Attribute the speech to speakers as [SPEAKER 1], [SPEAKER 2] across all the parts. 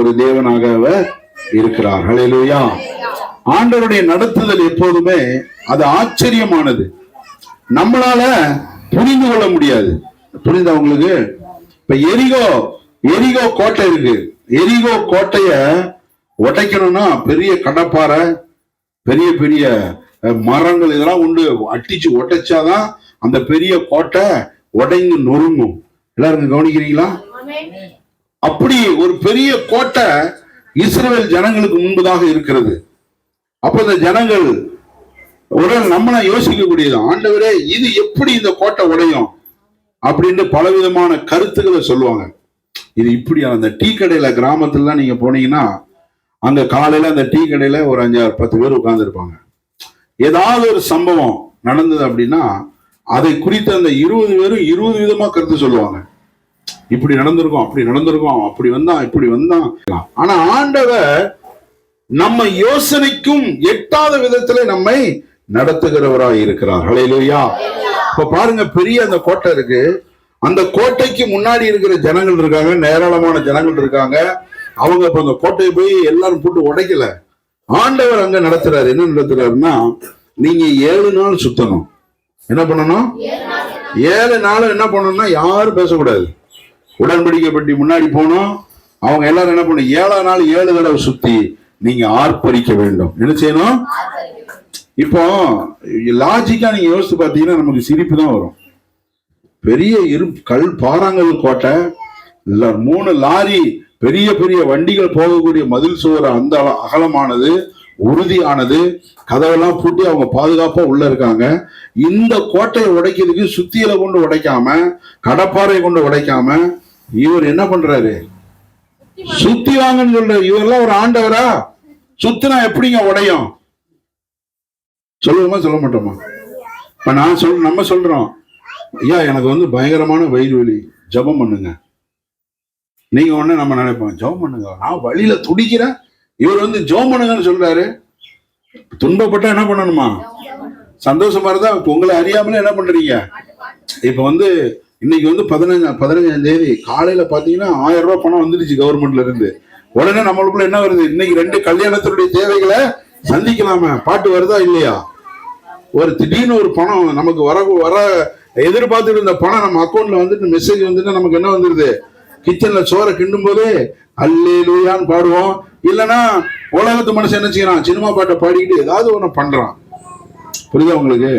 [SPEAKER 1] ஒரு தேவனாக அவர் இருக்கிறார். ஹalleluya. ஆண்டவருடைய நடத்துதல் எப்போதுமே அது ஆச்சரியமானது. நம்மளால புரிந்து கொள்ள முடியாது. புரிந்த உங்களுக்கு? இப்ப எரிகோ எரிகோ கோட்டை இருக்கு. எரிகோ கோட்டைய உடைக்கணும்னா பெரிய கடப்பாறை பெரிய பெரிய மரங்கள் இதெல்லாம் உண்டு. அட்டிச்சு உடைச்சாதான் அந்த பெரிய கோட்டை உடைந்து நொறுங்கும். எல்லாரும் கவனிக்கிறீங்களா? அப்படி ஒரு பெரிய கோட்டை இஸ்ரேல் ஜனங்களுக்கு முன்பதாக இருக்கிறது. அப்ப இந்த ஜனங்கள் உடல் நம்மள யோசிக்கக்கூடியது. ஆண்டவரே இது எப்படி இந்த கோட்டை உடையும்? அப்படின்னு பலவிதமான கருத்துக்களை சொல்லுவாங்க. இது இப்படி அந்த டீ கடையில கிராமத்துலலாம் நீங்க போனீங்கன்னா அங்க காலையில அந்த டீ கடையில ஒரு அஞ்சாறு பத்து பேர் உட்கார்ந்துருப்பாங்க. ஏதாவது ஒரு சம்பவம் நடந்தது அப்படின்னா அதை குறித்து அந்த இருபது பேரும் இருபது விதமா கருத்து சொல்லுவாங்க. இப்படி நடந்திருக்கும் அப்படி நடந்திருக்கும் அப்படி வந்தான் இப்படி வந்தான். ஆனா ஆண்டவர் நம்ம யோசனைக்கும் எட்டாத விதத்துல நம்மை நடத்துகிறவராய் இருக்கிறார். ஹalleluya. இப்ப பாருங்க பெரிய அந்த கோட்டை இருக்கு. அந்த கோட்டைக்கு முன்னாடி இருக்கிற ஜனங்கள் இருக்காங்க ஏராளமான ஜனங்கள் இருக்காங்க. அவங்க இப்ப அந்த கோட்டையை போய் எல்லாரும் போட்டு உடைக்கல. ஆண்டவர் அங்க நடத்துறாரு. என்ன நடத்துறாருன்னா நீங்க ஏழு நாள் சுத்தணும். என்ன பண்ணணும்? ஏழு நாள் என்ன பண்ணணும்னா யாரும் பேசக்கூடாது. உடன்படிக்கைப்பட்டி முன்னாடி போனோம். அவங்க எல்லாரும் என்ன பண்ணும் ஏழாம் நாள் ஏழு தடவை சுத்தி நீங்க ஆர்ப்பரிக்க வேண்டும். என்ன செய்யணும்? இப்போ லாஜிக்கா நீங்க யோசித்து பார்த்தீங்கன்னா நமக்கு சிரிப்பு தான் வரும். பெரிய இரு கல் பாறாங்கல் கோட்டை மூணு லாரி பெரிய பெரிய வண்டிகள் போகக்கூடிய மதில் சுவர் அந்த அகலமானது உறுதியானது. கதவெல்லாம் பூட்டி அவங்க பாதுகாப்பா உள்ள இருக்காங்க. இந்த கோட்டையை உடைக்கிறதுக்கு சுத்தியில கொண்டு உடைக்காம கடப்பாறை கொண்டு உடைக்காம இவர் என்ன பண்றாரு? சுத்தி வாங்கன்னு சொல்ற இவரெல்லாம் ஒரு ஆண்டவரா? சுத்தினா எப்படிங்க உடையும்? சொல்லுவோமா சொல்ல மாட்டோமா? இப்ப நான் சொல் நம்ம சொல்றோம். ஐயா எனக்கு வந்து பயங்கரமான வயிறு வலி. ஜெபம் பண்ணுங்க. நீங்க ஒண்ணு நம்ம நினைப்போம். ஜெபம் பண்ணுங்க. நான் வழியில துடிக்கிறேன். இவர் வந்து ஜெபம் பண்ணுங்கன்னு சொல்றாரு. துன்பப்பட்டா என்ன பண்ணணுமா? சந்தோஷமா இருந்தா உங்களை அறியாமலே என்ன பண்றீங்க? இப்ப வந்து இன்னைக்கு வந்து பதினஞ்சா பதினஞ்சாம் தேதி காலையில பாத்தீங்கன்னா ஆயிரம் ரூபாய் பணம் வந்துடுச்சு கவர்மெண்ட்ல இருந்து. உடனே நம்மளுக்குள்ள என்ன வருது? இன்னைக்கு ரெண்டு கல்யாணத்தினுடைய தேவைகளை சந்திக்கலாமே. பாட்டு வருதா இல்லையா? ஒரு திடீர்னு ஒரு பணம் நமக்கு வர வர எதிர்பார்த்துட்டு இருந்த பணம் நம்ம அக்கௌண்ட்ல வந்துட்டு மெசேஜ் வந்துட்டு நமக்கு என்ன வந்துருது? கிச்சன்ல சோறை கிண்டும் போது அல்லே லூயான்னு பாடுவோம். இல்லைன்னா உலகத்து மனுஷன் என்ன செய்யறான்? சினிமா பாட்டை பாடிக்கிட்டு ஏதாவது ஒன்று பண்றான். புரியுதா உங்களுக்கு?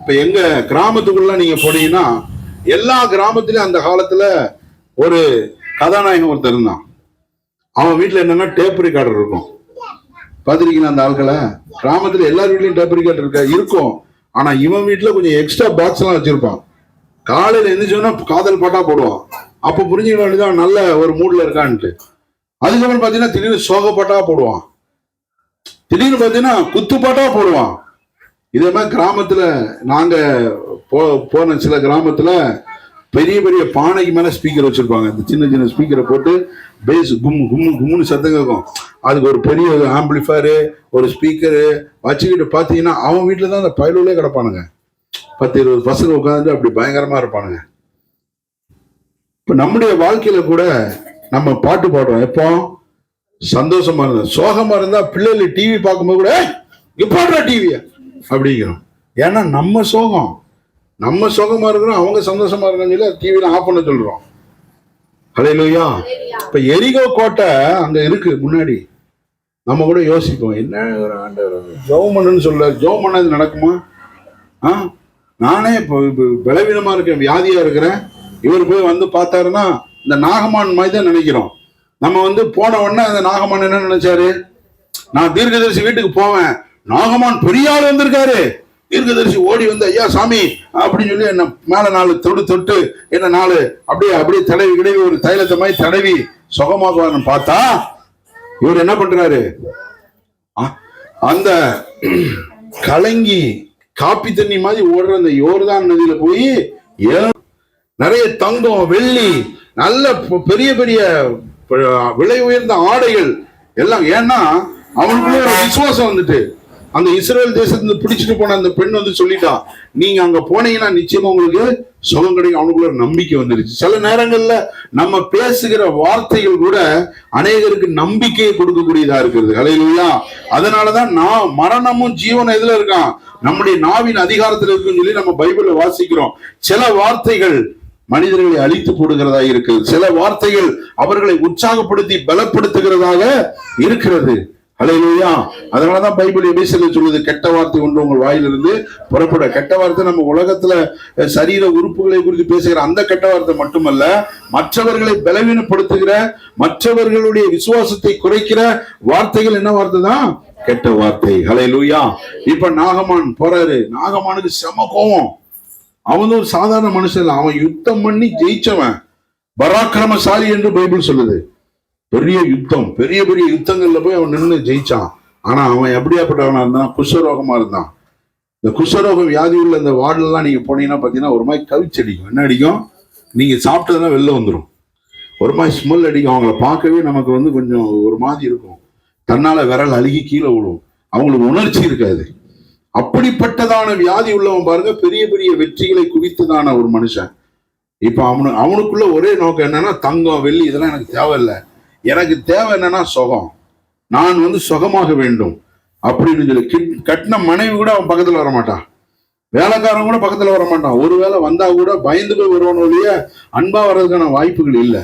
[SPEAKER 1] இப்ப எங்க கிராமத்துக்குள்ள நீங்க போனீங்கன்னா எல்லா கிராமத்திலயும் அந்த காலத்துல ஒரு கதாநாயகன் ஒருத்தர் இருந்தான். அவன் வீட்டுல என்னன்னா டேப் ரெக்கார்டர் இருக்கும். பாத்திருக்கீங்களா அந்த ஆட்களை கிராமத்துல எல்லார் வீட்லயும் டேப் ரெக்கார்டர் இருக்க? இருக்கும். ஆனா இவன் வீட்டுல கொஞ்சம் எக்ஸ்ட்ரா பாக்ஸ் எல்லாம் வச்சிருப்பான். காலையில எந்திரிச்சோன்னா காதல் பாட்டா போடுவான். அப்ப புரிஞ்சுக்க வேண்டியதான் நல்ல ஒரு மூட்ல இருக்கான்ட்டு. அதுக்கப்புறம் பாத்தீங்கன்னா திடீர்னு சோக பாட்டா போடுவான். திடீர்னு பாத்தீங்கன்னா குத்து பாட்டா போடுவான். இதே மாதிரி கிராமத்தில் நாங்கள் போ போன சில கிராமத்தில் பெரிய பெரிய பானைக்கு மேலே ஸ்பீக்கர் வச்சுருப்பாங்க. இந்த சின்ன சின்ன ஸ்பீக்கரை போட்டு பேஸ் கும் கும்மு கும்முன்னு சத்தம் கேட்கும். அதுக்கு ஒரு பெரிய ஆம்பிளிஃபயரு ஒரு ஸ்பீக்கரு வச்சுக்கிட்டு பார்த்தீங்கன்னா அவன் வீட்டில் தான் அந்த பயலுள்ளே கிடப்பானுங்க. பத்து இருபது பசங்க உட்காந்துட்டு அப்படி பயங்கரமாக இருப்பானுங்க. இப்போ நம்முடைய வாழ்க்கையில் கூட நம்ம பாட்டு பாடுறோம். எப்போ? சந்தோஷமா இருந்தா சோகமா இருந்தா பிள்ளைகள் டிவி பார்க்கும்போது கூட இப்பாடுறா டிவியை அப்படிங்கிறோம். ஏன்னா நம்ம சோகம் நம்ம சோகமா இருக்கிறோம் அவங்க சந்தோஷமா இருக்கான்னு சொல்லி டிவியில ஆஃப் பண்ண சொல்றோம். ஹalleluya. இப்ப எரிகோ கோட்டை அங்க இருக்கு முன்னாடி. நம்ம கூட யோசிப்போம் என்ன ஒரு ஆண்டவர்? ஜெபம் பண்ணுன்னு சொல்ல ஜெபம் பண்ணது நடக்குமா? ஆ? நானே இப்போ இப்போ பலவீனமா இருக்கேன் வியாதியா இருக்கிறேன். இவர் போய் வந்து பார்த்தாருன்னா இந்த நாகமான் மாதிரி தான் நினைக்கிறோம். நம்ம வந்து போன உடனே அந்த நாகமான் என்ன நினைச்சாரு? நான் தீர்க்கதரிசி வீட்டுக்கு போவேன். நாகமான் பெரிய ஆள் வந்திருக்காரு. தீர்க்கதரிசி ஓடி வந்து ஐயா சாமி அப்படின்னு சொல்லி என்ன மேல நாலு தொடு தொட்டு என்ன நாலு அப்படியே அப்படியே தடவி கிடவி ஒரு தைலத்தை மாதிரி தடவி சுகமாக பார்த்தா இவர் என்ன பண்றாரு? அந்த கலங்கி காப்பி தண்ணி மாதிரி ஓடுற அந்த யோர்தான் நதியில போய் ஏ- நிறைய தங்கம் வெள்ளி நல்ல பெரிய பெரிய விலை உயர்ந்த ஆடைகள் எல்லாம். ஏன்னா அவனுக்குள்ள ஒரு விசுவாசம் வந்துட்டு அந்த இஸ்ரேல் தேசத்துல பிடிச்சிட்டு போன அந்த பெண் வந்து சொல்லிட்டா நீங்க அங்க போனீங்கன்னா நிச்சயமா உங்களுக்கு சுகம் கிடைக்கும். அவனுக்குள்ள நம்பிக்கை வந்துருச்சு. சில நேரங்கள்ல நம்ம பேசுகிற வார்த்தைகள் கூட அநேகருக்கு நம்பிக்கையை கொடுக்கக்கூடியதா இருக்கிறது. ஹalleluya. அதனாலதான் நான் மரணமும் ஜீவனும் எதுல இருக்கான்? நம்முடைய நாவின் அதிகாரத்தில் இருக்குன்னு சொல்லி நம்ம பைபிள்ல வாசிக்கிறோம். சில வார்த்தைகள் மனிதர்களை அழித்து போடுகிறதா இருக்கிறது. சில வார்த்தைகள் அவர்களை உற்சாகப்படுத்தி பலப்படுத்துகிறதாக இருக்கிறது. ஹalleluya. அதனாலதான் பைபிள் எபேசியர்ல சொல்லுது கெட்ட வார்த்தை ஒன்று உங்கள் வாயிலிருந்து புறப்பட கெட்ட வார்த்தை நம்ம உலகத்துல சரீர உறுப்புகளை குறித்து பேசுகிற அந்த கெட்ட வார்த்தை மட்டுமல்ல மற்றவர்களை பலவீனப்படுத்துகிற மற்றவர்களுடைய விசுவாசத்தை குறைக்கிற வார்த்தைகள் என்ன வார்த்தை தான்? கெட்ட வார்த்தை. ஹalleluya. இப்ப நாகமான் போறாரு. நாகமானுக்கு செம கோவம். அவன் ஒரு சாதாரண மனுஷன் அவன் யுத்தம் பண்ணி ஜெயிச்சவன். பராக்கிரமசாலி என்று பைபிள் சொல்லுது. பெரிய யுத்தம் பெரிய பெரிய யுத்தங்கள்ல போய் அவன் நின்று ஜெயிச்சான். ஆனா அவன் எப்படியாப்பட்டவனா இருந்தான்? குஷ்டரோகமா இருந்தான். இந்த குஷ்டரோகம் வியாதி உள்ள இந்த வார்டுலாம் நீங்க போனீங்கன்னா பாத்தீங்கன்னா ஒரு மாதிரி கவிச்சடிக்கும் என்ன அடிக்கும்? நீங்க சாப்பிட்டதுனா வெளில வந்துடும் ஒரு மாதிரி ஸ்மெல் அடிக்கும். அவங்கள பார்க்கவே நமக்கு வந்து கொஞ்சம் ஒரு மாதிரி இருக்கும். தன்னால விரல் அழுகி கீழே விழும். அவங்களுக்கு உணர்ச்சி இருக்காது. அப்படிப்பட்டதான வியாதி உள்ளவன் பாருங்க பெரிய பெரிய வெற்றிகளை குவித்ததான ஒரு மனுஷன். இப்ப அவனு அவனுக்குள்ள ஒரே நோக்கம் என்னன்னா தங்கம் வெள்ளி இதெல்லாம் எனக்கு தேவையில்லை. எனக்கு தேவை என்னன்னா சுகம். நான் வந்து சுகமாக வேண்டும். அப்படின்னு சொல்லி கிட்- கட்டின மனைவி கூட அவன் பக்கத்துல வர மாட்டான். வேலைக்காரன் கூட பக்கத்துல வர மாட்டான். ஒருவேளை வந்தா கூட பயந்து போய் வருவானோ ஒழிய அன்பா வர்றதுக்கான வாய்ப்புகள் இல்லை.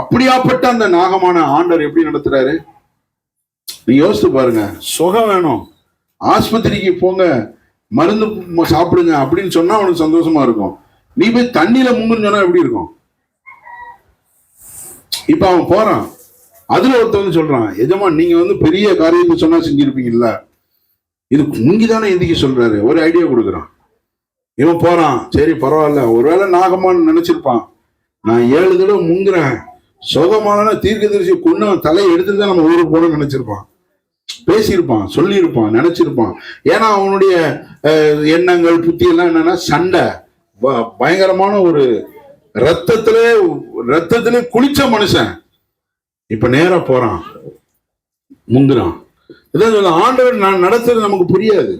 [SPEAKER 1] அப்படியாப்பட்ட அந்த நாகமான ஆண்டர் எப்படி நடத்துறாரு? நீ யோசித்து பாருங்க. சுகம் வேணும். ஆஸ்பத்திரிக்கு போங்க. மருந்து சாப்பிடுங்க அப்படின்னு சொன்னா அவனுக்கு சந்தோஷமா இருக்கும். நீ போய் தண்ணியில முங்குன்னு சொன்னா எப்படி இருக்கும்? இப்ப அவன் போறான். அதுல ஒருத்தன் வந்து சொல்றான் எஜமான் நீங்க வந்து பெரிய காரியத்தை சொன்னா செஞ்சிருப்பீங்கல்ல? இது முங்கிதானே எதுக்கு சொல்றாரு. ஒரு ஐடியா கொடுக்குறான். இவன் போறான். சரி பரவாயில்ல. ஒருவேளை நாகமான்னு நினைச்சிருப்பான். நான் ஏழு தடவை முங்குறேன். சுகமான தீர்க்கதரிசி கொண்டு அவன் தலையை எடுத்துட்டு தான் நம்ம ஊருக்கு போகணும்னு நினைச்சிருப்பான். பேசியிருப்பான் சொல்லியிருப்பான் நினைச்சிருப்பான். ஏன்னா அவனுடைய எண்ணங்கள் புத்தி எல்லாம் என்னன்னா சண்டை. ப- பயங்கரமான ஒரு ரத்தத்திலே ரத்தத்திலே குளிச்ச மனுஷன். இப்ப நேரா போறான். முந்தினான் இதான் சொல்ல ஆண்டவர் நான் நடத்துறது நமக்கு புரியாது.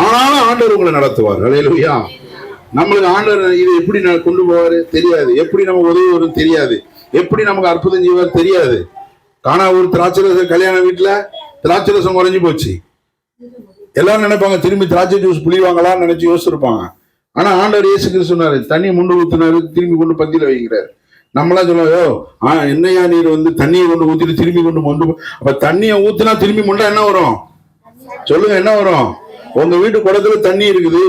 [SPEAKER 1] ஆனாலும் ஆண்டவர் உங்களை நடத்துவார். அலையலுயா நம்மளுக்கு ஆண்டவர் இதை எப்படி கொண்டு போவாரு? தெரியாது. எப்படி நமக்கு உதவி வரும் தெரியாது. எப்படி நமக்கு அற்புதம் செய்வார் தெரியாது. காணா ஒரு திராட்சை ரசம் கல்யாண வீட்டுல திராட்சை ரசம் குறைஞ்சு போச்சு. எல்லாரும் நினைப்பாங்க திரும்பி திராட்சை ஜூஸ் புளிவாங்களான்னு நினைச்சு யோசிச்சிருப்பாங்க. ஆனா ஆண்டவர் இயேசு கிறிஸ்து சொன்னாரு தண்ணி முண்டு ஊத்துனாரு திரும்பி கொண்டு பந்தியில வைக்கிறாரு. நம்மளாம் சொல்லுவோம் ஆ என்னையா நீர் வந்து தண்ணியை கொண்டு ஊத்திட்டு திரும்பி கொண்டு வந்து அப்ப தண்ணியை ஊத்துனா திரும்பி முண்டா என்ன வரும்? சொல்லுங்க என்ன வரும்? உங்க வீட்டு குடத்துல தண்ணி இருக்குது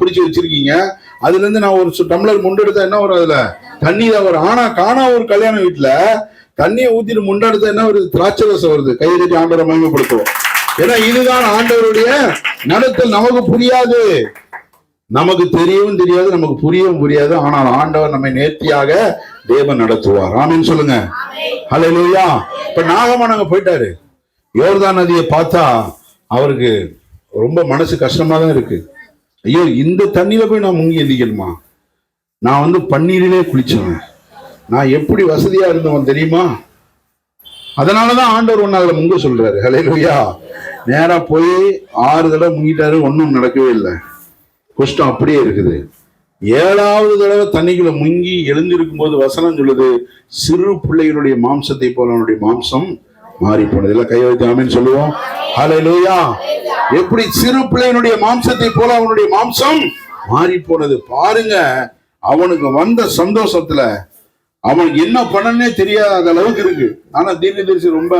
[SPEAKER 1] பிடிச்சி வா- வச்சிருக்கீங்க. அதுல இருந்து நான் ஒரு டம்ளர் முண்டு எடுத்தா என்ன வரும் அதுல? தண்ணி தான் வரும். ஆனா காணா ஒரு கல்யாண வீட்டுல தண்ணியை ஊத்திட்டு முண்டை எடுத்தா என்ன வருது? திராட்சை ரசம் வருது. கையை தட்டி ஆண்டவரை மகிமைப்படுத்துவோம். ஏன்னா இதுதான் ஆண்டவருடைய நடத்தல். நமக்கு புரியாது. நமக்கு தெரியவும் தெரியாது நமக்கு புரியவும் புரியாது. ஆனால் ஆண்டவர் நம்மை நேர்த்தியாக தேவன் நடத்துவார். ஆமீன் சொல்லுங்க. ஹalleluya இப்ப நாகமானங்க போயிட்டாரு. யோர்தான் நதியை பார்த்தா அவருக்கு ரொம்ப மனசு கஷ்டமா தான் இருக்கு. ஐயோ இந்த தண்ணியில போய் நான் முங்கி எந்திக்கணுமா? நான் வந்து பன்னீரிலே குளிச்சேன் நான் எப்படி வசதியா இருந்தவன் தெரியுமா? அதனாலதான் ஆண்டவர் ஒன்னு அதுல முங்க சொல்றாரு. ஹalleluya நேரா போய் ஆறு தடவை முங்கிட்டாரு ஒன்றும் நடக்கவே இல்லை. குஷ்டம் அப்படியே இருக்குது. ஏழாவது தடவை தண்ணிக்குள்ள முங்கி எழுந்திருக்கும் போது வசனம் சொல்லுது சிறு பிள்ளைகளுடைய மாம்சத்தை போல அவனுடைய மாம்சம் மாறி போனது எல்லாம் கை வைத்து சொல்லுவோம். ஹalleluya எப்படி சிறு பிள்ளையினுடைய மாம்சத்தை போல அவனுடைய மாம்சம் மாறி போனது பாருங்க அவனுக்கு வந்த சந்தோஷத்துல அவனுக்கு என்ன பண்ணனே தெரியாத அளவுக்கு இருக்கு. ஆனா தீர்க்கதரிசி ரொம்ப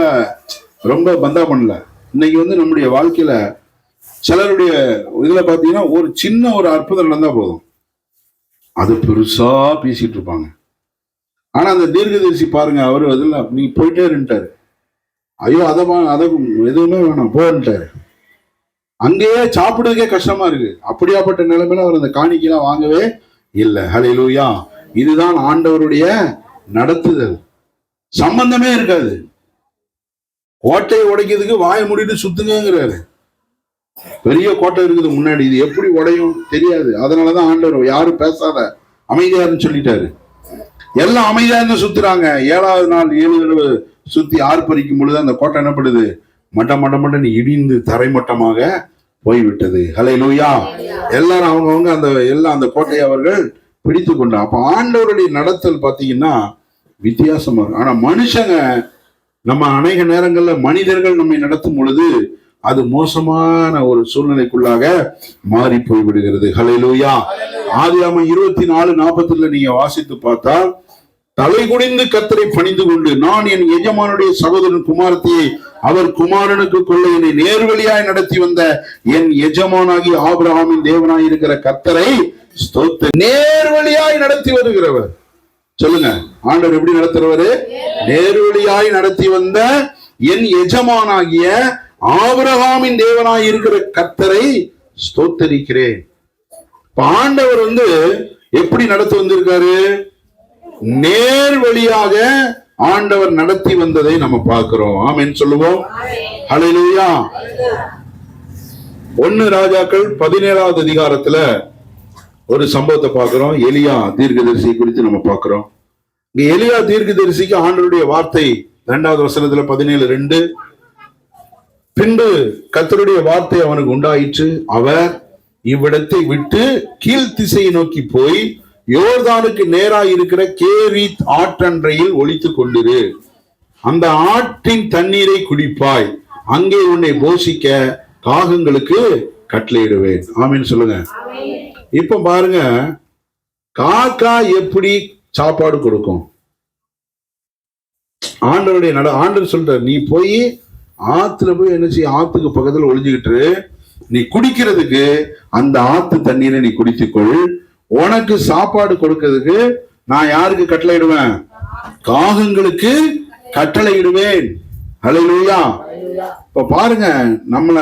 [SPEAKER 1] ரொம்ப பந்தா பண்ணல. இன்னைக்கு வந்து நம்முடைய வாழ்க்கையில சிலருடைய இதுல பாத்தீங்கன்னா ஒரு சின்ன ஒரு அற்புதம் நடந்தா போதும். அது பெருசா பேசிட்டு இருப்பாங்க ஆனா அந்த தீர்க்கதரிசி பாருங்க அவரு அதில் நீ போயிட்டே இருந்துட்டாரு ஐயோ அதை அதை எதுவுமே வேணாம் போன்ட்டாரு அங்கேயே சாப்பிடுறதுக்கே கஷ்டமா இருக்கு. அப்படியாப்பட்ட நிலைமையில அவர் அந்த காணிக்கெல்லாம் வாங்கவே இல்லை. ஹalleluya. இதுதான் ஆண்டவருடைய நடத்துதல். சம்பந்தமே இருக்காது. கோட்டையை உடைக்கிறதுக்கு வாய மூடிட்டு சுத்துங்கிறாரு பெரிய கோட்டை இருக்குது முன்னாடி இது எப்படி உடையும் தெரியாது. அதனாலதான் ஆண்டவர் யாரும் பேசாத அமைதியாருன்னு சொல்லிட்டாரு. எல்லாம் அமைதியா இருந்து சுத்துறாங்க. ஏழாவது நாள் ஏழு தடவை சுத்தி ஆர்ப்பரிக்கும் பொழுது அந்த கோட்டை என்னப்படுது மட்டம் மட்ட மட்ட மட்டன்னு இடிந்து தரைமட்டமாக போய்விட்டது. ஹலை லூயா எல்லாரும் அவங்கவுங்க அந்த எல்லாம் அந்த கோட்டையை அவர்கள் பிடித்து கொண்டார் அப்ப ஆண்டவருடைய நடத்தல் பாத்தீங்கன்னா வித்தியாசமா இருக்கும் ஆனா மனுஷங்க நம்ம அநேக நேரங்கள்ல மனிதர்கள் நம்மை நடத்தும் பொழுது அது மோசமான ஒரு சூழ்நிலைக்குள்ளாக மாறி போய் விடுகிறது ஹalleluya. ஆதியாம இருபத்தி நாலு நாற்பத்துல நீங்க வாசித்து பார்த்தால் தலை குனிந்து கத்தரை பணிந்து கொண்டு நான் என் எஜமானுடைய சகோதரன் குமாரத்தியை அவர் குமாரனுக்கு கொள்ள என்னை நேர்வழியாய் நடத்தி வந்த என் எஜமானாகி ஆபிரகாமின் தேவனாய் இருக்கிற கத்தரை ஸ்தோத்த நேர்வழியாய் நடத்தி வருகிறவர். சொல்லுங்க ஆண்டவர் எப்படி நடத்துறவரு? நேர்வழியாய் நடத்தி வந்த என் எஜமானாகிய ஆபிரகாமின் தேவனாய் இருக்கிற கத்தரை ஸ்தோத்தரிக்கிறேன். ஆண்டவர் வந்து எப்படி நடத்தி வந்திருக்காரு? நேர் வழியாக ஆண்டவர் நடத்தி வந்ததை நம்ம பார்க்கிறோம். ஆமென் சொல்லுவோம். ஹalleluya. ஒன்னு ராஜாக்கள் பதினேழாவது அதிகாரத்துல ஒரு சம்பவத்தை பார்க்கிறோம். எலியா தீர்க்கதரிசி குறித்து நம்ம பார்க்கிறோம். இங்க எலியா தீர்க்கதரிசிக்கு ஆண்டவருடைய வார்த்தை இரண்டாவது வசனத்துல பதினேழு ரெண்டு. பின்பு கத்தருடைய வார்த்தை அவனுக்கு உண்டாயிற்று. அவர் இவ்விடத்தை விட்டு கீழ் திசையை நோக்கி போய் யோர்தானுக்கு நேராக இருக்கிற கேரீத் ஆற்றன்றையில் ஒழித்து கொண்டிரு. அந்த ஆற்றின் தண்ணீரை குடிப்பாய். அங்கே உன்னை போஷிக்க காகங்களுக்கு கட்டளையிடுவேன். ஆமீன் சொல்லுங்க. இப்ப பாருங்க காக்கா எப்படி சாப்பாடு கொடுக்கும்? ஆண்டருடைய நட ஆண்டர் சொல்ற நீ போய் ஆத்துல போய் என்ன செய்ய ஆற்றுக்கு பக்கத்துல ஒளிஞ்சுக்கிட்டு நீ குடிக்கிறதுக்கு அந்த ஆத்து தண்ணீரை நீ குடித்துக்கொள். உனக்கு சாப்பாடு கொடுக்கறதுக்கு நான் யாருக்கு கட்டளையிடுவேன்? காகங்களுக்கு கட்டளையிடுவேன். அலையிலா இப்ப பாருங்க நம்மள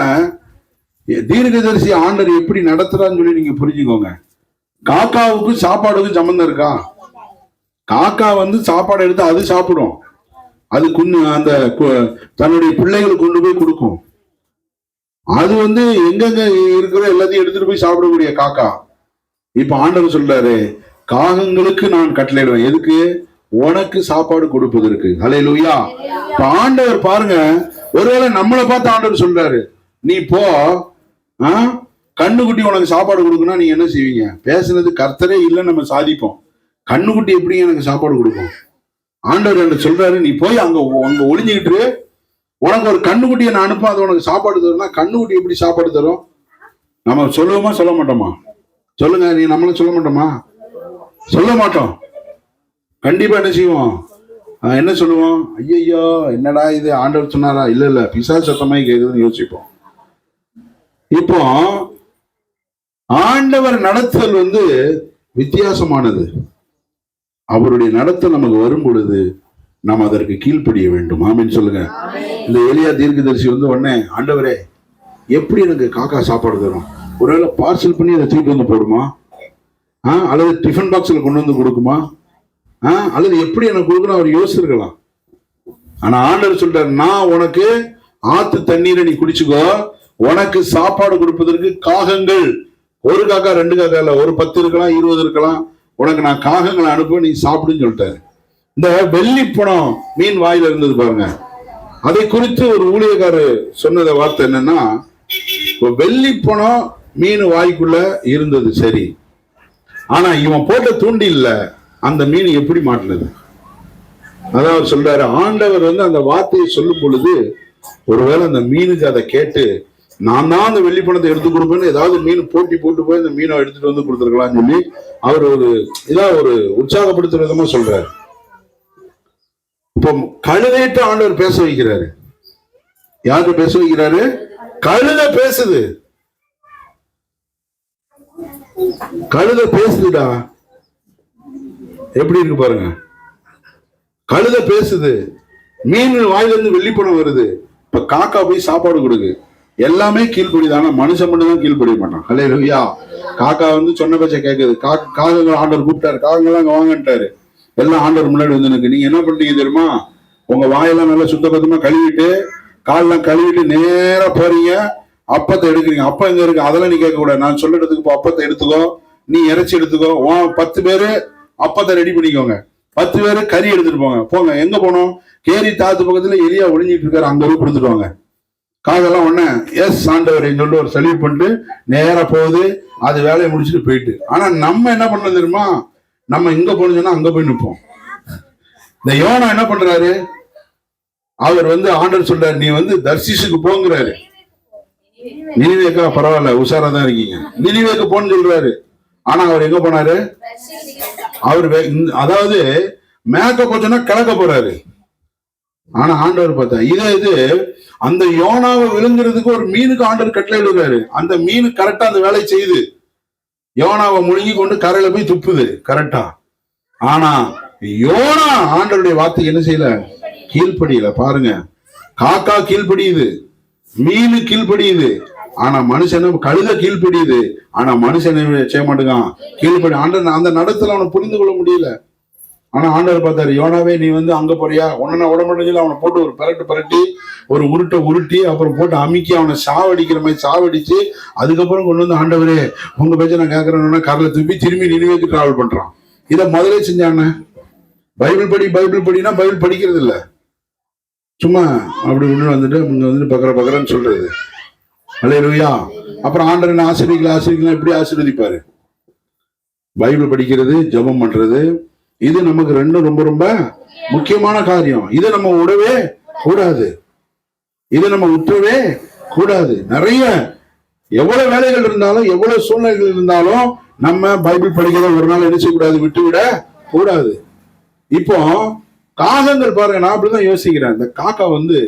[SPEAKER 1] தீர்க்கதரிசி ஆண்டர் எப்படி நடத்துறான்னு சொல்லி நீங்க புரிஞ்சுக்கோங்க. காக்காவுக்கும் சாப்பாடுக்கும் சம்மந்தம் இருக்கா? காக்கா வந்து சாப்பாடு எடுத்து அது சாப்பிடும். அது குன்னு அந்த கு- தன்னுடைய பிள்ளைகளுக்கு கொண்டு போய் கொடுக்கும். அது வந்து எங்கெங்க இருக்கிற எல்லாத்தையும் எடுத்துட்டு போய் சாப்பிடக்கூடிய காக்கா. இப்ப ஆண்டவர் சொல்றாரு காகங்களுக்கு நான் கட்டளையிடுவேன். எதுக்கு? உனக்கு சாப்பாடு கொடுப்பதற்கு. ஹalleluya. இப்ப ஆண்டவர் பாருங்க ஒருவேளை நம்மளை பார்த்து ஆண்டவர் சொல்றாரு நீ போ கண்ணுக்குட்டி உனக்கு சாப்பாடு கொடுக்கணும் நீங்க என்ன செய்வீங்க? பேசுனது கர்த்தரே இல்லைன்னு நம்ம சாதிப்போம். கண்ணுக்குட்டி எப்படி எனக்கு சாப்பாடு கொடுக்கும்? ஆண்டவர் என்ன சொல்றாரு நீ போய் அங்க அங்க ஒளிஞ்சுக்கிட்டு உனக்கு ஒரு கண்ணுக்குட்டியை நான் அனுப்ப அது உனக்கு சாப்பாடு தரும்னா கண்ணுக்குட்டி எப்படி சாப்பாடு தரும்? நம்ம சொல்லுவோமா சொல்ல மாட்டோமா? சொல்லுங்க நீ நம்மளும் சொல்ல மாட்டோமா? சொல்ல மாட்டோம். கண்டிப்பா என்ன செய்வோம்? என்ன சொல்லுவோம்? ஐயையோ என்னடா இது? ஆண்டவர் சொன்னாரா? இல்ல இல்ல பிசா சத்தமாய் கேக்குதுன்னு யோசிப்போம். இப்போ ஆண்டவர் நடத்தல் வந்து வித்தியாசமானது. அவருடைய நடத்தல் நமக்கு வரும் பொழுது நாம் அதற்கு கீழ்ப்படிய வேண்டும். ஆமீன் சொல்லுங்க. இந்த எலியா தீர்க்கதரிசி வந்து உடனே ஆண்டவரே எப்படி எனக்கு காக்கா சாப்பாடு தரும்? ஒருவேளை பார்சல் பண்ணி அதை தூக்கிட்டு வந்து போடுமா? ஆ அல்லது டிஃபன் பாக்ஸில் கொண்டு வந்து கொடுக்குமா? ஆ அல்லது எப்படி எனக்கு கொடுக்கணும்? அவர் யோசிச்சிருக்கலாம். ஆனா ஆண்டவர் சொல்றாரு நான் உனக்கு ஆத்து தண்ணீரை நீ குடிச்சுக்கோ. உனக்கு சாப்பாடு கொடுப்பதற்கு காகங்கள். ஒரு காக்கா ரெண்டு காக்கா இல்ல ஒரு பத்து இருக்கலாம் இருபது இருக்கலாம். உனக்கு நான் காகங்களை அனுப்ப நீ சாப்பிடுன்னு சொல்லிட்டேன். இந்த வெள்ளி பணம் மீன் வாயில இருந்தது பாருங்க. அதை குறித்து ஒரு ஊழியக்காரர் சொன்னத வார்த்தை என்னன்னா இப்போ வெள்ளி பணம் மீன் வாய்க்குள்ள இருந்தது சரி. ஆனா இவன் போட்ட தூண்டில்ல அந்த மீன் எப்படி மாட்டினது? அதான் அவர் சொல்றாரு. ஆண்டவர் வந்து அந்த வார்த்தையை சொல்லும் பொழுது ஒருவேளை அந்த மீனுக்கு அதை கேட்டு நான் தான் அந்த வெள்ளி பணத்தை எடுத்து கொடுப்பேன்னு ஏதாவது மீன் போட்டி போட்டு போய் அந்த மீனை எடுத்துட்டு வந்து கொடுத்துருக்கலாம்னு சொல்லி அவர் ஒரு இதா ஒரு உற்சாகப்படுத்துற விதமா சொல்றாரு. இப்போ கழுதைட்டு ஆண்டவர் பேச வைக்கிறாரு. யாரு பேச வைக்கிறாரு? கழுத பேசுது. கழுத பேசுதுடா. எப்படி இருக்கு பாருங்க. கழுத பேசுது. மீன் வாயிலிருந்து வெள்ளிப்பணம் வருது. இப்ப காக்கா போய் சாப்பாடு கொடுக்கு. எல்லாமே கீழ்ப்படிதானா? மனுஷன் மட்டும் தான் கீழ்படிய மாட்டான் ஹலே ரவியா காக்கா வந்து சொன்ன பேச்ச கேக்குது. காக்க காகங்கள் ஆண்டவர் கூப்பிட்டாரு. காகங்கள்லாம் அங்க வாங்கன்ட்டாரு. எல்லாம் ஆண்டவர் முன்னாடி வந்து எனக்கு நீங்க என்ன பண்றீங்க தெரியுமா? உங்க வாயெல்லாம் நல்லா சுத்தபத்தமா கழுவிட்டு காலெல்லாம் கழுவிட்டு நேரா போறீங்க. அப்பத்தை எடுக்கிறீங்க. அப்ப எங்க இருக்கு? அதெல்லாம் நீ கேட்க கூடாது நான் சொல்ல இடத்துக்கு போ. அப்பத்தை எடுத்துக்கோ. நீ இறைச்சி எடுத்துக்கோ. உன் பத்து பேரு அப்பத்தை ரெடி பண்ணிக்கோங்க. பத்து பேரு கறி எடுத்துட்டு போங்க. போங்க. எங்க போனோம்? கேரி தாத்து பக்கத்துல எலியா ஒளிஞ்சிட்டு இருக்காரு. அங்க போய் கொடுத்துட்டு வாங்க. காதெல்லாம் ஒண்ணு எஸ் ஆண்டவரைன்னு சொல்லிட்டு ஒரு சல்யூட் பண்ணிட்டு நேரா போகுது அது வேலையை முடிச்சுட்டு போயிட்டு. ஆனா நம்ம என்ன பண்ணோம் தெரியுமா? நம்ம இங்க சொன்னா அங்க போய் நிற்போம் இந்த யோனா என்ன பண்றாரு? அவர் வந்து ஆண்டவர் சொல்றாரு நீ வந்து தர்சிசுக்கு போங்கிறாரு. நினைவேக்கா பரவாயில்ல உஷாரா தான் இருக்கீங்க. நினைவேக்கு போன்னு சொல்றாரு. ஆனா அவர் எங்க போனாரு? அவர் அதாவது மேக்க போச்சுன்னா கிழக்க போறாரு. ஆனா ஆண்டவர் பார்த்தா இதே இது அந்த யோனாவை விழுங்குறதுக்கு ஒரு மீனுக்கு ஆண்டவர் கட்டளை இடுறாரு அந்த மீன் கரெக்டா அந்த வேலையை செய்யுது. யோனாவை முழுங்கி கொண்டு கரையில போய் துப்புது கரெக்டா ஆனா யோனா ஆண்டவருடைய வார்த்தை என்ன செய்யல? கீழ்ப்படியல. பாருங்க. காக்கா கீழ்ப்படியுது. மீன் கீழ்ப்படியுது. ஆனா மனுஷன் கழுத கீழ்ப்படியுது. ஆனா மனுஷன் செய்ய மாட்டேங்கான்? கீழ்ப்படி ஆண்டவர் அந்த நடத்துல அவனை புரிந்து கொள்ள முடியல. ஆனா ஆண்டவர் பார்த்தாரு யோனாவே நீ வந்து அங்க போறியா? உடனே உடம்பு சொல்லி அவனை போட்டு ஒரு பரட்டு பரட்டி ஒரு உருட்டை உருட்டி அப்புறம் போட்டு அமுக்கி அவனை சாவடிக்கிற மாதிரி சாவடிச்சு அதுக்கப்புறம் கொண்டு வந்து ஆண்டவரே உங்க பேச்ச நான் கேட்கறேன்னா காரில் திருப்பி திரும்பி நினைவேக்கு டிராவல் பண்றான். இதை முதலே செஞ்சானே பைபிள் படி பைபிள் படினா பைபிள் படிக்கிறது இல்ல சும்மா அப்படி ஒன்று வந்துட்டு இங்க வந்துட்டு பக்கற பக்கறன்னு சொல்றது. அலையலுயா அப்புறம் ஆண்டவர் ஆசிரியர்கள் ஆசிரியர்கள் எப்படி ஆசீர்வதிப்பாரு? பைபிள் படிக்கிறது ஜெபம் பண்றது இது நமக்கு ரெண்டும் ரொம்ப ரொம்ப முக்கியமான காரியம். இதை நம்ம விடவே கூடாது. இதை நம்ம விட்டுறவே கூடாது. நிறைய எவ்வளவு வேலைகள் இருந்தாலும் எவ்வளவு சூழ்நிலைகள் இருந்தாலும் நம்ம பைபிள் படிக்கிறத ஒரு நாள் என்ன செய்யக்கூடாது? விட்டு விட கூடாது. இப்போ காகங்கள் பாருங்க நான் அப்படிதான் யோசிக்கிறேன். இந்த காக்கா வந்து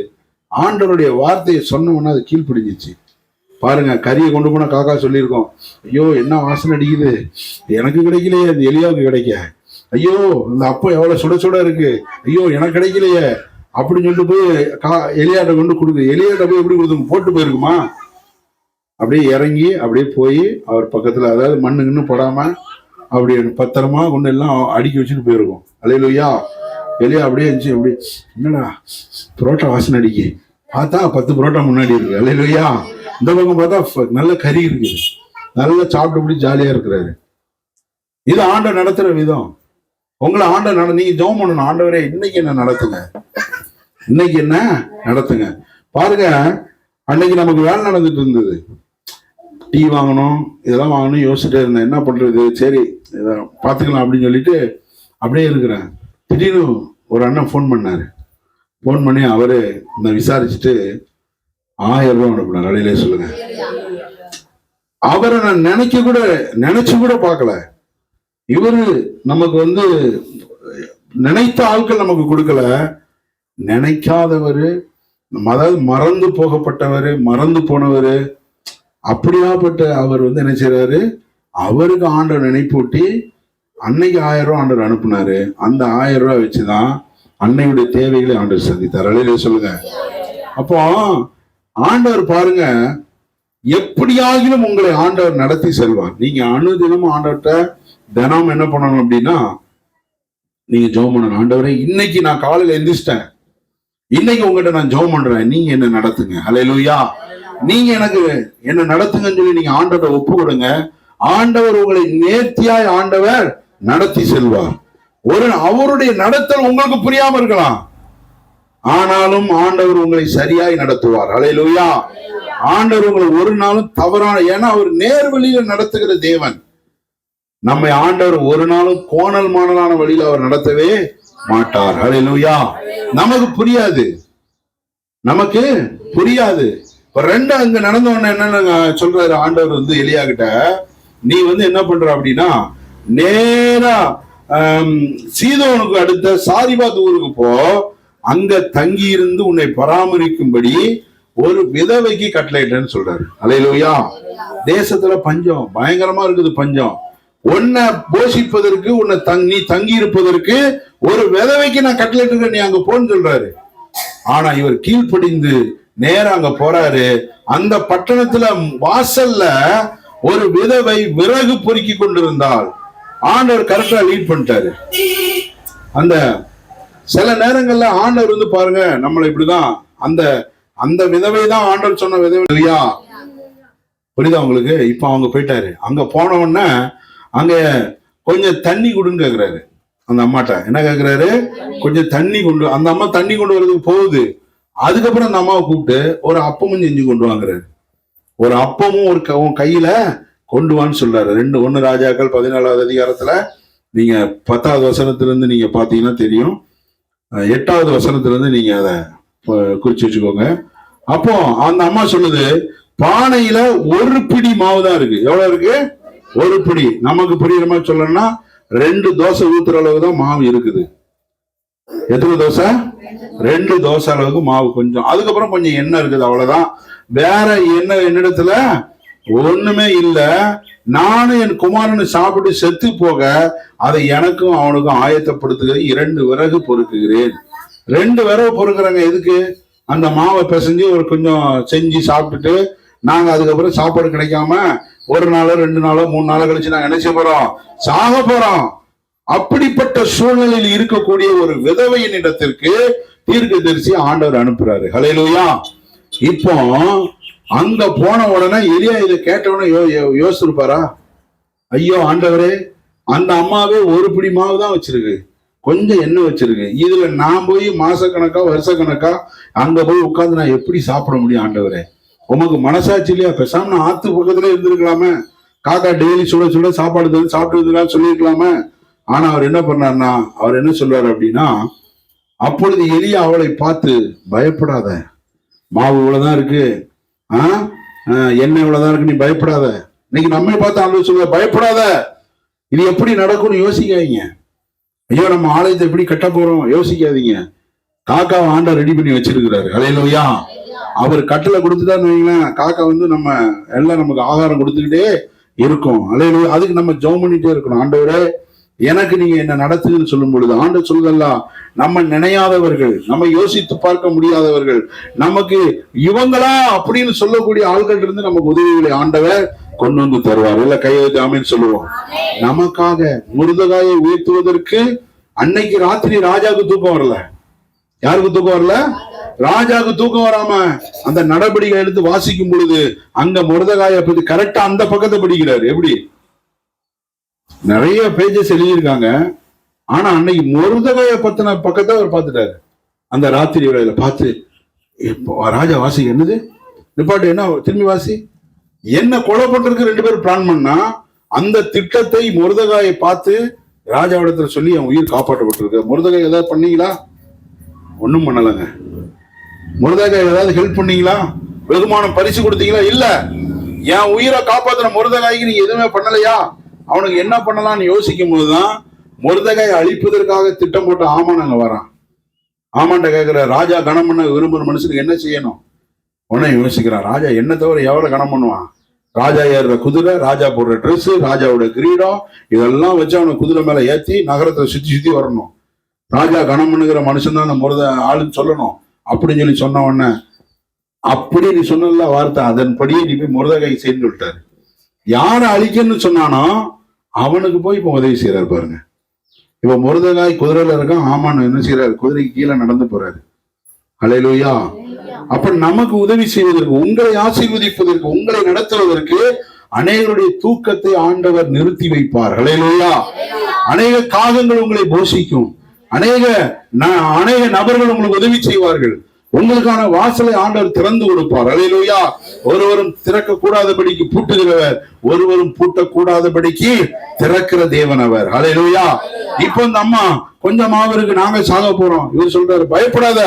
[SPEAKER 1] ஆண்டவருடைய வார்த்தையை சொன்னோம்னா அது கீழ்ப்பிடிஞ்சிச்சு. பாருங்க கறியை கொண்டு போன காக்கா சொல்லியிருக்கோம். ஐயோ என்ன வாசனை அடிக்குது. எனக்கு கிடைக்கலையே அந்த எலியாவுக்கு கிடைக்க ஐயோ இந்த அப்பம் எவ்வளோ சுட சுட இருக்கு. ஐயோ எனக்கு கிடைக்கலையே. அப்படின்னு சொல்லிட்டு போய் கா எலியாட்ட கொண்டு கொடுக்கு. எலியாட்ட போய் எப்படி கொடுத்து போட்டு போயிருக்குமா? அப்படியே இறங்கி அப்படியே போய் அவர் பக்கத்தில் அதாவது மண்ணு கிண்ணு அப்படி பத்திரமா கொண்டு எல்லாம் அடுக்கி வச்சுட்டு போயிருக்கோம். அலையிலுயா எலியா அப்படியே இருந்துச்சு அப்படி என்னடா புரோட்டா வாசனை அடிக்கி பார்த்தா பத்து புரோட்டா முன்னாடி இருக்கு. அலையிலுயா இந்த பக்கம் பார்த்தா ஃப- நல்ல கறி இருக்குது. நல்லா சாப்பிட்டு இப்படி ஜாலியாக இருக்கிறாரு. இது ஆண்டை நடத்துகிற விதம். உங்களை ஆண்டவர் நட நீங்க ஜெபம் பண்ணணும். ஆண்டவரே இன்னைக்கு என்ன நடத்துங்க இன்னைக்கு என்ன நடத்துங்க? பாருங்க அன்னைக்கு நமக்கு வேலை நடந்துட்டு இருந்தது. டீ வாங்கணும் இதெல்லாம் வாங்கணும் யோசிச்சுட்டே இருந்தேன். என்ன பண்றது? சரி இதை பார்த்துக்கலாம் அப்படின்னு சொல்லிட்டு அப்படியே இருக்கிறேன். திடீர்னு ஒரு அண்ணன் ஃபோன் பண்ணாரு. ஃபோன் பண்ணி அவரு இந்த விசாரிச்சுட்டு ஆயிரம் ரூபாய் அனுப்புனார் அலையிலே சொல்லுங்க. அவரை நான் நினைக்க கூட நினைச்சு கூட பார்க்கல. இவரு நமக்கு வந்து நினைத்த ஆட்கள் நமக்கு கொடுக்கல. நினைக்காதவர் அதாவது மறந்து போகப்பட்டவர் மறந்து போனவர் அப்படியாப்பட்ட அவர் வந்து என்ன செய்றாரு? அவருக்கு ஆண்டவர் நினைப்பூட்டி அன்னைக்கு ஆயிரம் ரூபா ஆண்டவர் அனுப்புனாரு. அந்த ஆயிரம் ரூபாய் வச்சுதான் அன்னையுடைய தேவைகளை ஆண்டவர் சந்தித்தார். அலையிலே சொல்லுங்க. அப்போ ஆண்டவர் பாருங்க எப்படியாகிலும் உங்களை ஆண்டவர் நடத்தி செல்வார். நீங்க அணுதினமும் ஆண்டவர்கிட்ட தினம் என்ன பண்ணணும் அப்படின்னா நீங்க ஜெபம் பண்ணணும். ஆண்டவரே இன்னைக்கு நான் காலையில எந்திரிச்சிட்டேன். இன்னைக்கு உங்ககிட்ட நான் ஜெபம் பண்றேன். நீங்க என்ன நடத்துங்க? ஹalleluya நீங்க எனக்கு என்ன நடத்துங்கன்னு சொல்லி நீங்க ஆண்டவரை ஒப்பு கொடுங்க. ஆண்டவர் உங்களை நேர்த்தியாய் ஆண்டவர் நடத்தி செல்வார். ஒரு அவருடைய நடத்தல் உங்களுக்கு புரியாம இருக்கலாம். ஆனாலும் ஆண்டவர் உங்களை சரியாய் நடத்துவார். ஹalleluya ஆண்டவர் உங்களை ஒரு நாளும் தவறான ஏன்னா அவர் நேர்வழியில் நடத்துகிற தேவன். நம்மை ஆண்டவர் ஒரு நாளும் கோணல் மாணலான வழியில அவர் நடத்தவே மாட்டார். ஹalleluya நமக்கு புரியாது. நமக்கு புரியாது. இப்ப ரெண்டு அங்க நடந்த உடனே என்ன சொல்றாரு ஆண்டவர் வந்து எலியா கிட்ட. நீ வந்து என்ன பண்ற அப்படின்னா நேரா ஆம், சீதோனுக்கு அடுத்த சாரிபாத் ஊருக்கு போ. அங்க தங்கி இருந்து உன்னை பராமரிக்கும்படி ஒரு விதவைக்கு கட்டளையிட்டேன்னு சொல்றாரு. அலையிலோயா தேசத்துல பஞ்சம். பயங்கரமா இருக்குது பஞ்சம். உன்னை போஷிப்பதற்கு உன்னை தங் நீ தங்கி இருப்பதற்கு ஒரு விதவைக்கு நான் கட்டளையிட்டு நீ அங்க போன்னு சொல்றாரு. ஆனா இவர் கீழ்ப்படிந்து நேரா அங்க போறாரு. அந்த பட்டணத்துல வாசல்ல ஒரு விதவை விறகு பொறுக்கி கொண்டிருந்தால் ஆண்டவர் கரெக்டா லீட் பண்ணிட்டாரு. அந்த சில நேரங்கள்ல ஆண்டவர் வந்து பாருங்க நம்மளை இப்படிதான் அந்த அந்த விதவை தான் ஆண்டவர் சொன்ன விதவை இல்லையா புரியுதா உங்களுக்கு? இப்ப அவங்க போயிட்டாரு. அங்க போன உடனே அங்க கொஞ்சம் தண்ணி கொடுன்னு கேக்குறாரு. அந்த அம்மாட்ட. என்ன கேக்குறாரு? கொஞ்சம் தண்ணி கொண்டு அந்த அம்மா தண்ணி கொண்டு வரதுக்கு போகுது. அதுக்கப்புறம் அந்த அம்மாவை கூப்பிட்டு ஒரு அப்பமும் செஞ்சு கொண்டு வாங்குறாரு. ஒரு அப்பமும் ஒரு உன் கையில கொண்டு வான்னு சொல்றாரு. ரெண்டு ஒன்று ராஜாக்கள் பதினாலாவது அதிகாரத்துல நீங்க பத்தாவது வசனத்திலிருந்து நீங்க பாத்தீங்கன்னா தெரியும். எட்டாவது வசனத்திலிருந்து நீங்க அதை குறிச்சு வச்சுக்கோங்க. அப்போ அந்த அம்மா சொல்லுது பானையில ஒரு பிடி மாவு தான் இருக்கு. எவ்வளவு இருக்கு? ஒரு பிடி நமக்கு புரியுற மாதிரி சொல்லணும்னா ரெண்டு தோசை ஊத்துற அளவு தான் மாவு இருக்குது. எத்தனை தோசை? ரெண்டு தோசை அளவுக்கு மாவு கொஞ்சம். அதுக்கப்புறம் கொஞ்சம் எண்ணெய் இருக்குது அவ்வளவுதான். வேற எண்ணெய் என்னிடத்துல ஒண்ணுமே இல்ல. நானும் என் குமாரனு சாப்பிட்டு செத்து போக அதை எனக்கும் அவனுக்கும் ஆயத்தப்படுத்துகிற இரண்டு விறகு பொறுக்குகிறேன். ரெண்டு விறகு பொறுக்குறாங்க எதுக்கு? அந்த மாவை பிசைஞ்சு ஒரு கொஞ்சம் செஞ்சு சாப்பிட்டுட்டு நாங்க அதுக்கப்புறம் சாப்பாடு கிடைக்காம ஒரு நாளோ ரெண்டு நாளோ மூணு நாளோ கழிச்சு நாங்க என்ன செய்ய போறோம்? சாக போறோம். அப்படிப்பட்ட சூழ்நிலையில் இருக்கக்கூடிய ஒரு விதவையின் இடத்திற்கு தீர்க்க தரிசி ஆண்டவர் அனுப்புறாரு. ஹலையிலுயா இப்போ அங்க போன உடனே எரியா இதை கேட்டவொடனே யோ யோ- யோசிச்சிருப்பாரா? ஐயோ ஆண்டவரே அந்த அம்மாவே ஒரு பிடி மாவு தான் வச்சிருக்கு. கொஞ்சம் எண்ணெய் வச்சிருக்கு. இதுல நான் போய் மாசக்கணக்கா வருஷக்கணக்கா அங்க போய் உட்காந்து நான் எப்படி சாப்பிட முடியும் ஆண்டவரே? உமக்கு மனசாட்சி இல்லையா? பேசாம நான் ஆத்து பக்கத்துல இருந்திருக்கலாமே. காக்கா டெய்லி சுட சுட சாப்பாடு தந்து சாப்பிட்டு சொல்லியிருக்கலாமே. ஆனா அவர் என்ன பண்ணாருன்னா அவர் என்ன சொல்வார் அப்படின்னா அப்பொழுது எலியா அவளை பார்த்து பயப்படாத. மாவு இவ்வளவுதான் இருக்கு. ஆ? ஆ, எண்ணெய் இவ்வளவுதான் இருக்கு. நீ பயப்படாத. இன்னைக்கு நம்மை பார்த்து ஆண்டு சொல்ல பயப்படாத. இது எப்படி நடக்கும்னு யோசிக்காதீங்க. ஐயோ நம்ம ஆலயத்தை எப்படி கட்ட போறோம்? யோசிக்காதீங்க. காக்காவை ஆண்டா ரெடி பண்ணி வச்சிருக்கிறாரு. அலையிலோயா அவர் கட்டளை கொடுத்துட்டான்னு வைங்களேன் காக்கா வந்து நம்ம எல்லாம் நமக்கு ஆகாரம் கொடுத்துக்கிட்டே இருக்கும். அலையிலோயா அதுக்கு நம்ம ஜெபம் பண்ணிட்டே இருக்கணும். ஆண்டவரே எனக்கு நீங்க என்ன நடத்துதுன்னு சொல்லும் பொழுது ஆண்டு சொல்லுதெல்லாம் நம்ம நினையாதவர்கள் நம்ம யோசித்து பார்க்க முடியாதவர்கள் நமக்கு இவங்களா அப்படின்னு சொல்லக்கூடிய ஆள்கள் இருந்து நமக்கு உதவிகளை ஆண்டவர் கொண்டு வந்து தருவார். இல்ல கையை சொல்லுவோம். நமக்காக முருதகாயை உயர்த்துவதற்கு அன்னைக்கு ராத்திரி ராஜாவுக்கு தூக்கம் வரல. யாருக்கு தூக்கம் வரல? ராஜாவுக்கு தூக்கம் வராம அந்த நடபடிகளை எடுத்து வாசிக்கும் பொழுது அங்க முருதகாயை பத்தி கரெக்டா அந்த பக்கத்தை படிக்கிறாரு. எப்படி? நிறைய பேஜஸ் எழுதியிருக்காங்க ஆனா அன்னைக்கு முருதகாய பத்தின பக்கத்தை அவர் பார்த்துட்டாரு. அந்த ராத்திரி வேலையில பார்த்து இப்போ ராஜா வாசி என்னது? நிப்பாட்டு என்ன திரும்பி வாசி? என்ன கொலை பண்றதுக்கு ரெண்டு பேரும் பிளான் பண்ணா அந்த திட்டத்தை முருதகாயை பார்த்து ராஜாவிடத்துல சொல்லி அவன் உயிர் காப்பாற்றப்பட்டிருக்கு. முருதகாய் ஏதாவது பண்ணீங்களா? ஒன்றும் பண்ணலைங்க. முருதகாய் ஏதாவது ஹெல்ப் பண்ணீங்களா? வெகுமானம் பரிசு கொடுத்தீங்களா? இல்ல. என் உயிரை காப்பாத்தின முருதகாய்க்கு நீங்க எதுவுமே பண்ணலையா? அவனுக்கு என்ன பண்ணலாம்னு யோசிக்கும் போதுதான் முருதகாய் அழிப்பதற்காக திட்டம் போட்ட ஆமான் அங்க வரான். ஆமான்ட்ட கேட்கிற ராஜா கணம் பண்ண விரும்புற மனுஷனுக்கு என்ன செய்யணும்? உடனே யோசிக்கிறான் ராஜா என்ன தவிர எவ்வளவு கணம் பண்ணுவான்? ராஜா ஏறுற குதிரை ராஜா போடுற ட்ரெஸ் ராஜாவோட கிரீடம் இதெல்லாம் வச்சு அவனை குதிரை மேல ஏத்தி நகரத்தை சுத்தி சுத்தி வரணும். ராஜா கணம் பண்ணுகிற மனுஷன் தான் அந்த முருத ஆளுன்னு சொல்லணும். அப்படின்னு சொல்லி சொன்ன உடனே அப்படி நீ சொன்ன வார்த்தை அதன்படியே நீ போய் முருதகை சேர்ந்து விட்டாரு. யாரை அழிக்கணும்னு சொன்னானோ அவனுக்கு போய் இப்போ உதவி செய்யறாரு பாருங்க. இப்ப முருதகாய் குதிரையில இருக்கான் ஆமான்னு என்ன செய்யறாரு குதிரைக்கு கீழே நடந்து போறாரு. அலையிலூயா அப்ப நமக்கு உதவி செய்வதற்கு உங்களை ஆசீர்வதிப்பதற்கு உங்களை நடத்துவதற்கு அநேகருடைய தூக்கத்தை ஆண்டவர் நிறுத்தி வைப்பார். அலையிலூயா அநேக காகங்கள் உங்களை போஷிக்கும். அநேக அநேக நபர்கள் உங்களுக்கு உதவி செய்வார்கள். உங்களுக்கான வாசலை ஆண்டவர் திறந்து கொடுப்பார். அலையிலூயா. ஒருவரும் திறக்க கூடாதபடிக்கு பூட்டுகிறவர் ஒருவரும் பூட்டக்கூடாதபடிக்கு திறக்கிற தேவன் அவர். அலையிலூயா. இப்போ இந்த அம்மா கொஞ்சம் அவருக்கு நாங்க சாக போறோம். இவர் சொல்றாரு பயப்படாத.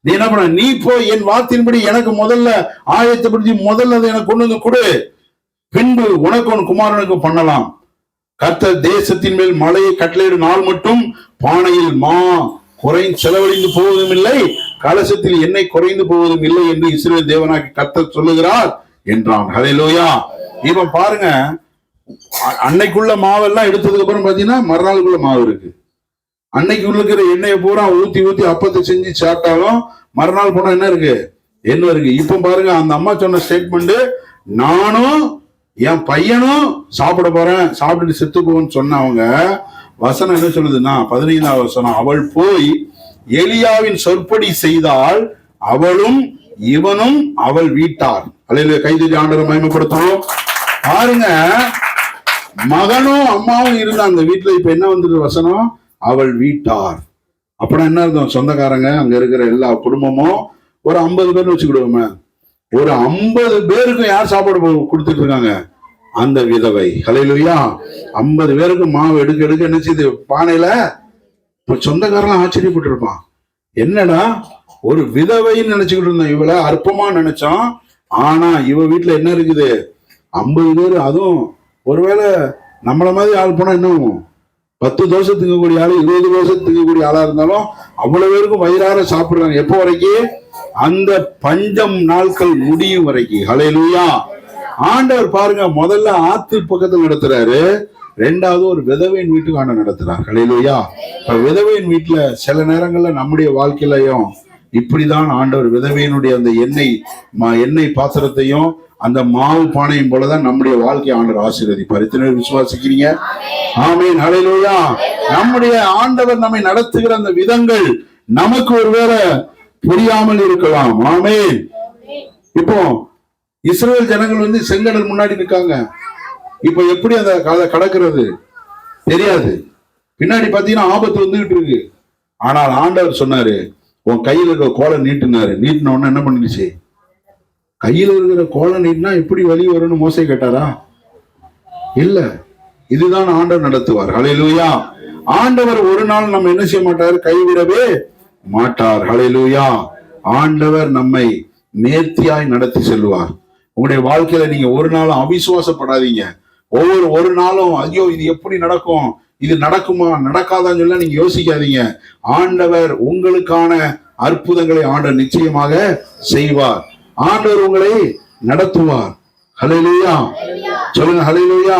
[SPEAKER 1] நீ என்ன பண்ண நீ போய் என் வார்த்தையின்படி எனக்கு முதல்ல ஆயத்தப்படுத்தி முதல்ல அதை எனக்கு கொண்டு வந்து கொடு. பின்பு உனக்கு உன் குமாரனுக்கு பண்ணலாம். கத்த தேசத்தின் மேல் மழையை கட்டளையிடும் நாள் மட்டும் பானையில் மா குறை செலவழிந்து போவதும் இல்லை கலசத்தில் எண்ணெய் குறைந்து போவதும் இல்லை என்று இஸ்ரேல் தேவனாகி கத்த சொல்லுகிறார் என்றான். ஹலையிலோயா இவன் பாருங்க அன்னைக்குள்ள மாவெல்லாம் எடுத்ததுக்கு அப்புறம் பாத்தீங்கன்னா மறுநாளுக்குள்ள மாவு இருக்கு. அன்னைக்கு இருக்கிற எண்ணெயை பூரா ஊத்தி ஊத்தி அப்பத்தை செஞ்சு சாப்பிட்டாலும் மறுநாள் போனா என்ன இருக்கு? என்ன இருக்கு? இப்ப பாருங்க அந்த அம்மா சொன்ன ஸ்டேட்மெண்ட் நானும் என் பையனும் சாப்பிட போறேன் சாப்பிட்டுட்டு செத்து போன்னு சொன்னவங்க வசனம் என்ன சொல்லுதுன்னா பதினைந்தாவது வசனம் அவள் போய் எலியாவின் சொற்படி செய்தால் அவளும் இவனும் அவள் வீட்டார். அல்ல கைது ஆண்டவர் மயமப்படுத்துவோம் பாருங்க மகனும் அம்மாவும் இருந்த அந்த வீட்டுல இப்ப என்ன வந்துட்டு வசனம்? அவள் வீட்டார். அப்புறம் என்ன இருந்தோம் சொந்தக்காரங்க அங்க இருக்கிற எல்லா குடும்பமும் ஒரு ஐம்பது பேர்னு வச்சுக்கிடுவோமே. ஒரு ஐம்பது பேருக்கும் யார் சாப்பாடு கொடுத்துட்டு இருக்காங்க? அந்த விதவை. ஹalleluya. ஐம்பது பேருக்கு மாவு எடுக்க எடுக்க என்ன செய்யுது பானையில இப்ப சொந்தக்காரன் ஆச்சரியப்பட்டு இருப்பான் என்னடா? ஒரு விதவைன்னு நினைச்சுக்கிட்டு இருந்தோம் இவளை அற்பமா நினைச்சோம் ஆனா இவ வீட்டுல என்ன இருக்குது? ஐம்பது பேர் அதுவும் ஒருவேளை நம்மள மாதிரி ஆள் போனா என்ன பத்து தோசை தூங்கக்கூடிய ஆளு இருபது தோசை தூங்கக்கூடிய ஆளா இருந்தாலும் அவ்வளவு பேருக்கும் வயிறார சாப்பிடுறாங்க. எப்போ வரைக்கும் அந்த பஞ்சம் நாட்கள் முடியும் வரைக்கும் ஹalleluya. ஆண்டவர் பாருங்க முதல்ல ஆத்து பக்கத்தில் நடத்துறாரு. ரெண்டாவது ஒரு விதவையின் வீட்டுக்கு ஆண்டவர் நடத்துறார். ஹalleluya. இப்ப விதவையின் வீட்டுல சில நேரங்கள்ல நம்முடைய வாழ்க்கையிலையும் இப்படிதான் ஆண்டவர் விதவையினுடைய அந்த எண்ணெய் எண்ணெய் பாத்திரத்தையும் அந்த மாவு பானையும் போலதான் நம்முடைய வாழ்க்கை ஆண்டவர் ஆசீர்வதிப்பார். இத்தனை விசுவாசிக்கிறீங்க? ஆமே ஹalleluya. நம்முடைய ஆண்டவர் நம்மை நடத்துகிற அந்த விதங்கள் நமக்கு ஒருவேளை புரியாமல் இருக்கலாம். ஆமே இப்போ இஸ்ரேல் ஜனங்கள் வந்து செங்கடல் முன்னாடி நிற்காங்க இப்போ எப்படி அந்த கதை கடக்கிறது? தெரியாது. பின்னாடி பாத்தீங்கன்னா ஆபத்து வந்துகிட்டு இருக்கு. ஆனால் ஆண்டவர் சொன்னாரு உன் கையில இருக்க கோலை நீட்டினாரு. நீட்டின உடனே என்ன பண்ணிடுச்சு? கையில் இருக்கிற கோல நீர்னா எப்படி வழி வரும்னு மோசை கேட்டாரா? இல்ல. இதுதான் ஆண்டவர் நடத்துவார். ஹalleluya. ஆண்டவர் ஒரு நாள் நம்ம என்ன செய்ய மாட்டார்? கைவிடவே மாட்டார். ஹalleluya. ஆண்டவர் நம்மை நேர்த்தியாய் நடத்தி செல்வார் உங்களுடைய வாழ்க்கையில நீங்க ஒரு நாளும் அவிசுவாசப்படாதீங்க. ஒவ்வொரு ஒரு நாளும் ஐயோ இது எப்படி நடக்கும்? இது நடக்குமா? நடக்காதான்னு சொல்ல நீங்க யோசிக்காதீங்க. ஆண்டவர் உங்களுக்கான அற்புதங்களை ஆண்டவர் நிச்சயமாக செய்வார். ஆண்டவர் உங்களை நடத்துவார். ஹalleluya. சொல்லுங்க ஹalleluya.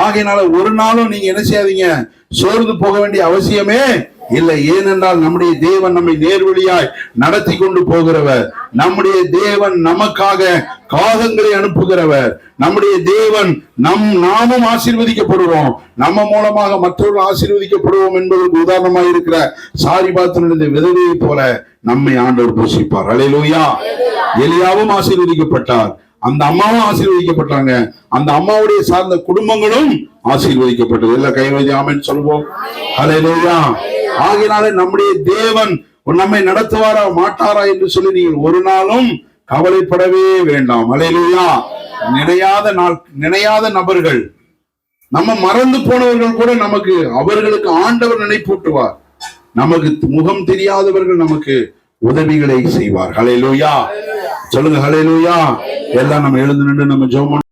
[SPEAKER 1] ஆகையினால ஒரு நாளும் நீங்க என்ன செய்யாதீங்க? சோர்ந்து போக வேண்டிய அவசியமே இல்லை. ஏனென்றால் நம்முடைய தேவன் நம்மை நேர்வழியாய் நடத்தி கொண்டு போகிறவர். நம்முடைய தேவன் நமக்காக காகங்களை அனுப்புகிறவர். நம்முடைய தேவன் நம் நாமும் ஆசீர்வதிக்கப்படுவோம் நம்ம மூலமாக மற்றவர்கள் ஆசீர்வதிக்கப்படுவோம் என்பதற்கு உதாரணமாக இருக்கிற சாரி இந்த விதவையை போல நம்மை ஆண்டவர் போஷிப்பார். அலையிலூயா. எலியாவும் ஆசீர்வதிக்கப்பட்டார். அந்த அம்மாவும் ஆசீர்வதிக்கப்பட்டாங்க. அந்த அம்மாவுடைய சார்ந்த குடும்பங்களும் ஆசீர்வதிக்கப்பட்டது. இல்ல கைவதி ஆமென்னு சொல்லுவோம். ஹalleluya. ஆகினாலே நம்முடைய தேவன் நம்மை நடத்துவாரா மாட்டாரா என்று சொல்லி நீங்கள் ஒரு நாளும் கவலைப்படவே வேண்டாம். அலையிலா நினையாத நாள் நினையாத நபர்கள். நம்ம மறந்து போனவர்கள் கூட நமக்கு அவர்களுக்கு ஆண்டவர் நினைப்பூட்டுவார். நமக்கு முகம் தெரியாதவர்கள் நமக்கு உதவிகளை செய்வார். ஹalleluya. சொல்லுங்க ஹலே லூயா எல்லாம் நம்ம எழுந்து நின்று நம்ம ஜெபம்